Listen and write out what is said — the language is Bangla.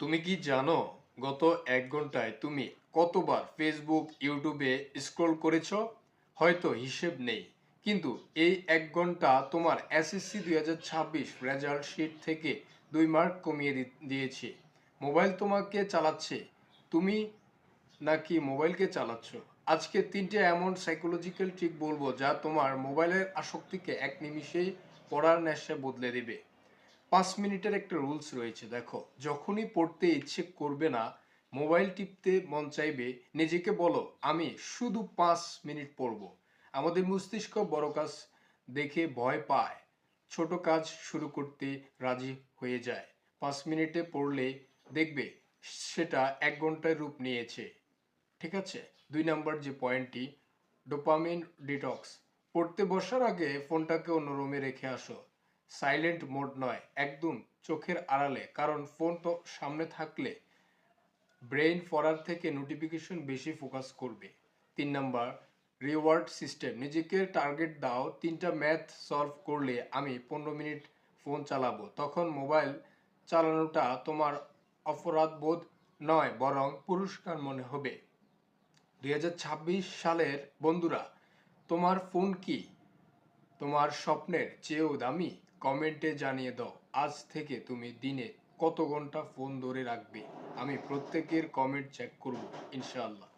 তুমি কি জানো, গত এক ঘন্টায় তুমি কতবার ফেসবুক ইউটিউবে স্ক্রল করেছ? হয়তো হিসেব নেই। কিন্তু এই এক ঘণ্টা তোমার এসএসসি দুই হাজার ছাব্বিশ রেজাল্ট শিট থেকে দুই মার্ক কমিয়ে দিয়েছে। মোবাইল তোমাকে চালাচ্ছে। তুমি নাকি মোবাইলকে চালাচ্ছ? আজকে তিনটে এমন সাইকোলজিক্যাল ট্রিক বলব যা তোমার মোবাইলের আসক্তিকে এক নিমিষেই পড়ার নেশায় বদলে দেবে। পাঁচ মিনিটের একটা রুলস রয়েছে, দেখো। যখনই পড়তে ইচ্ছে করবে না, মোবাইল টিপতে মন চাইবে, নিজেকে বলো, আমি শুধু পাঁচ মিনিট পড়ব। আমাদের মস্তিষ্ক বড় কাজ দেখে ভয় পায়। ছোট কাজ শুরু করতে রাজি হয়ে যায়। পাঁচ মিনিটে পড়লে দেখবে সেটা এক ঘন্টায় রূপ নিয়েছে। ঠিক আছে? দুই নাম্বার যে পয়েন্টটি, ডোপামিন ডিটক্স। পড়তে বসার আগে ফোনটাকে অন্য রুমে রেখে আসো। সাইলেন্ট মোড নয়, একদম চোখের আড়ালে। কারণ ফোন তো সামনে থাকলে ব্রেইন পড়ার থেকে নোটিফিকেশন বেশি ফোকাস করবে। তিন নাম্বার, রিওয়ার্ড সিস্টেম। নিজেকে টার্গেট দাও, তিনটা ম্যাথ সলভ করলে আমি পনেরো মিনিট ফোন চালাবো। তখন মোবাইল চালানোটা তোমার অপরাধ বোধ নয়, বরং পুরস্কার মনে হবে। দু হাজার ছাব্বিশ সালের বন্ধুরা, তোমার ফোন কি? তোমার স্বপ্নের চেয়েও দামি? কমেন্টে জানিয়ে দাও, আজ থেকে তুমি দিনে কত ঘণ্টা ফোন ধরে রাখবে? আমি প্রত্যেকের কমেন্ট চেক করব, ইনশাআল্লাহ।